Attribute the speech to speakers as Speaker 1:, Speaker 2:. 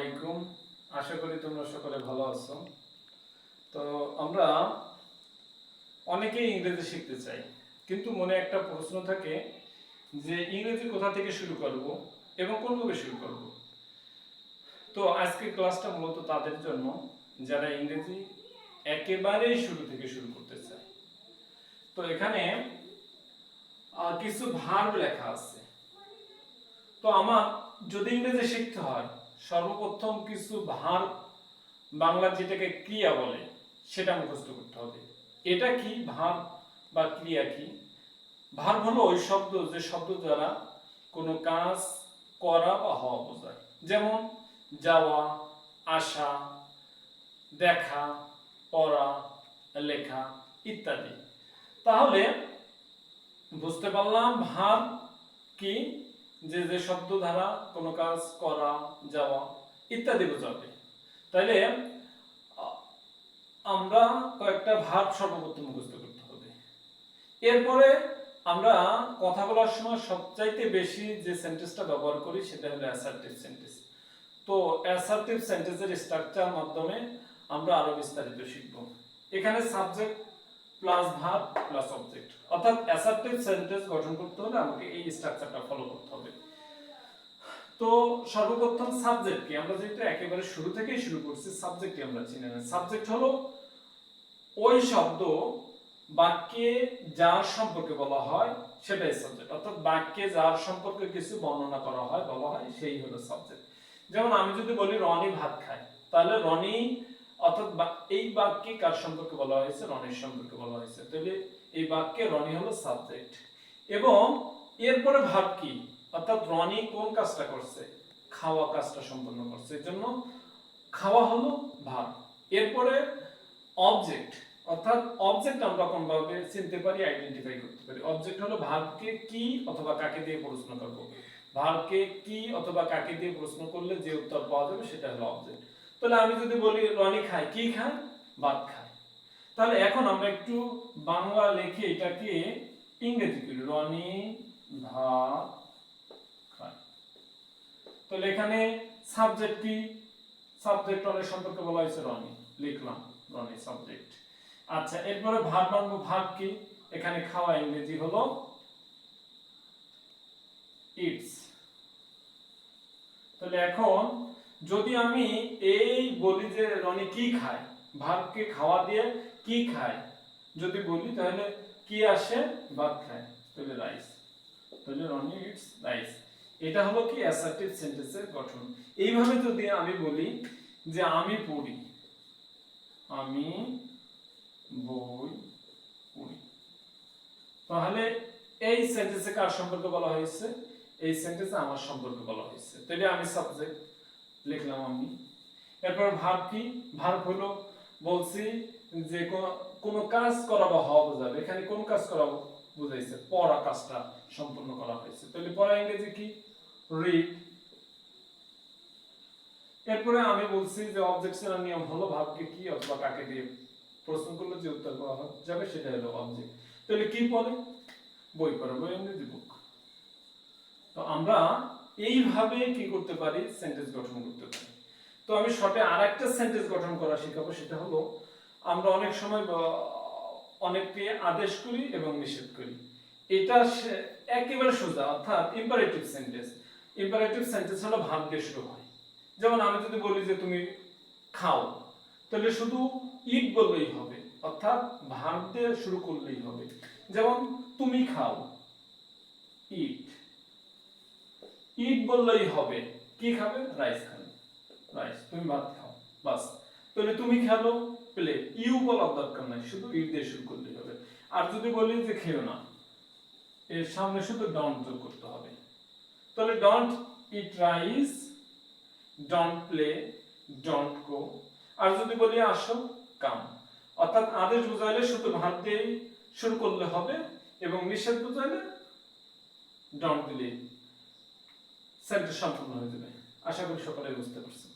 Speaker 1: আলাইকুম। আশা করি তোমরা সকলে ভালো আছো। তো আমরা অনেকেই ইংরেজি শিখতে চাই, কিন্তু মনে একটা প্রশ্ন থাকে যে ইংরেজি কোথা থেকে শুরু করব এবং কোনভাবে শুরু করব? তো আজকের ক্লাসটা মূলত তাদের জন্য, যারা ইংরেজি একেবারে শুরু থেকে শুরু করতে চায়। তো এখানে কিছু ভার্ব লেখা আছে। তো আমার, যদি ইংরেজি শিখতে হয় সর্বপ্রথম কিছু ভার বাংলা যেটাকে ক্রিয়া বলে, সেটা মুখস্থ করতে হবে। এটা কি ভার বা ক্রিয়া কি? ভার হলো ওই শব্দ, যে শব্দ দ্বারা কোনো কাজ করা বা হওয়া বোঝায়। যেমন যাওয়া, আসা, দেখা, পড়া, লেখা ইত্যাদি। তাহলে বুঝতে পারলাম ভার কি যে যে শব্দ দ্বারা কোনো কাজ, করা, যাওয়া ইত্যাদি বোঝাবে। তাইলে আমরা কয়েকটা ভাব সর্বপ্রথম মুখস্থ করতে হবে। এরপরে আমরা কথা বলার সময় সবচাইতে বেশি যে সেন্টেন্সটা ব্যবহার করি, সেটা হলো অ্যাসার্টিভ সেন্টেন্স তো অ্যাসার্টিভ সেন্টেন্সের স্ট্রাকচার মাধ্যমে আমরা আরও বিস্তারিত শিখব। এখানে subject plus verb plus object অর্থাৎ অ্যাসার্টিভ সেন্টেন্স গঠন করতে হলে আমাকে এই স্ট্রাকচারটা ফলো করতে হবে। তো সর্বপ্রথম সাবজেক্ট কি আমরা যেটা একেবারে শুরু থেকেই শুরু করছি সাবজেক্টই আমরা চিনি না। সাবজেক্ট হলো ওই শব্দ বাক্যে যার সম্পর্কে বলা হয় সেটাই সাবজেক্ট অর্থাৎ বাক্যে যার সম্পর্কে কিছু বর্ণনা করা হয়, বলা হয়, সেই হলো সাবজেক্ট যেমন আমি যদি বলি রনি ভাত খায়, তাহলে রনি অর্থাৎ এই বাক্যে কার সম্পর্কে বলা হয়েছে? রনির সম্পর্কে বলা হয়েছে। তাহলে এই বাক্যে রনি হলো সাবজেক্ট এবং এরপরে ভাব কি? অর্থাৎ রনি কোন কাজটা করছে? খাওয়া কাজটা সম্পন্ন করছে। এই জন্য খাওয়া হলো ভাব এরপরে অবজেক্ট অর্থাৎ অবজেক্ট আমরা কোনভাবে চিনতে পারি আইডেন্টিফাই করতে পারি। অবজেক্ট হলো ভাবকে কি অথবা কাকে দিয়ে প্রশ্ন করব? ভাবকে কি অথবা কাকে দিয়ে প্রশ্ন করলে যে উত্তর পাওয়া যাবে সেটা হলো অবজেক্ট তাহলে আমি যদি বলি, রনি খায়, কি খায়? ভাত খায়। তাহলে এখন আমরা একটু বাংলা লিখে এটাকে ইংরেজি করি, রনি ভাত তাহলে এখানে সাবজেক্ট কি? সাবজেক্ট রনের সম্পর্কে বলা হয়েছে রনি, লিখলাম রনি সাবজেক্ট আচ্ছা এরপরে ভাব ভাব কি? এখানে খাওয়া ইংরেজি হলো ইটস তাহলে এখন যদি আমি এই বলি যে রনি কি খায়? ভাবকে খাওয়া দিয়ে কি খায়? যদি বলি, তাহলে কি আসে? ভাত খায়। তাহলে রাইস তাহলে রনি ইটস রাইস এটা হলো কি অ্যাসার্টিভ সেন্টেন্সের গঠন। এইভাবে যদি আমি বলি যে আমি পড়ি, আমি বই পড়ি। তাহলে এই সেন্টেন্সে কার সম্পর্কে বলা হয়েছে? এই সেন্টেন্সে আমার সম্পর্কে বলা হয়েছে। তাহলে আমি সাবজেক্ট লিখলাম আমি। এরপর ভার্ব কি? ভার্ব হলো, বলছি যে কোন- কাজ করা বা হওয়া বোঝাবে। এখানে কোন কাজ করা বুঝাইছে, পড়া কাজটা সম্পূর্ণ করা হয়েছে। তাহলে পড়া ইংরেজি কি? রিড এরপরে আমি বলছি যে অবজেকশনের নিয়ম হলো ভাবকে কি অথবা কাকে দিয়ে প্রশ্ন করলে যে উত্তর পাওয়া যাবে সেটা হলো অবজেক্ট তাহলে কি পড়ে? বই পড়ে, বই ইংরেজি বুক তো আমরা এইভাবে কি করতে পারি? সেন্টেন্স গঠন করতে পারি। তো আমি শর্টে আর একটা সেন্টেন্স গঠন করা শেখাবো, সেটা হলো আমরা অনেক সময় অনেককে আদেশ করি এবং নিষেধ করি। এটা একেবারে সোজা, অর্থাৎ ইম্পারেটিভ সেন্টেন্স ইম্পারেটিভ সেন্টেন্স হলো ভাব দিয়ে শুরু হয়। যেমন আমি যদি বলি যে তুমি খাও, তাহলে শুধু ইট বললেই হবে, অর্থাৎ ভাব দিয়ে শুরু করলেই হবে। যেমন তুমি খাও ইট ইট বললেই হবে। কি খাবে? রাইস খাবে। রাইস তুমি ভাত খাও। বাস। তাহলে তুমি খেলো, প্লে ইউ বলার দরকার নাই, শুধু দিয়ে শুরু করলেই হবে। আর যদি বলি যে খেও না, এর সামনে শুধু ডন্ট যোগ করতে হবে। তাহলে don't eat rice don't play don't go আর যদি বলি আসো কাম অর্থাৎ আদেশ বোঝাইলে শুধু ভাত দিয়েই শুরু করলে হবে এবং নিষেধ বোঝাইলে ডন্ট সেন্টেন্স সম্পূর্ণ হয়ে যাবে আশা করি সকলে বুঝতে পারছেন।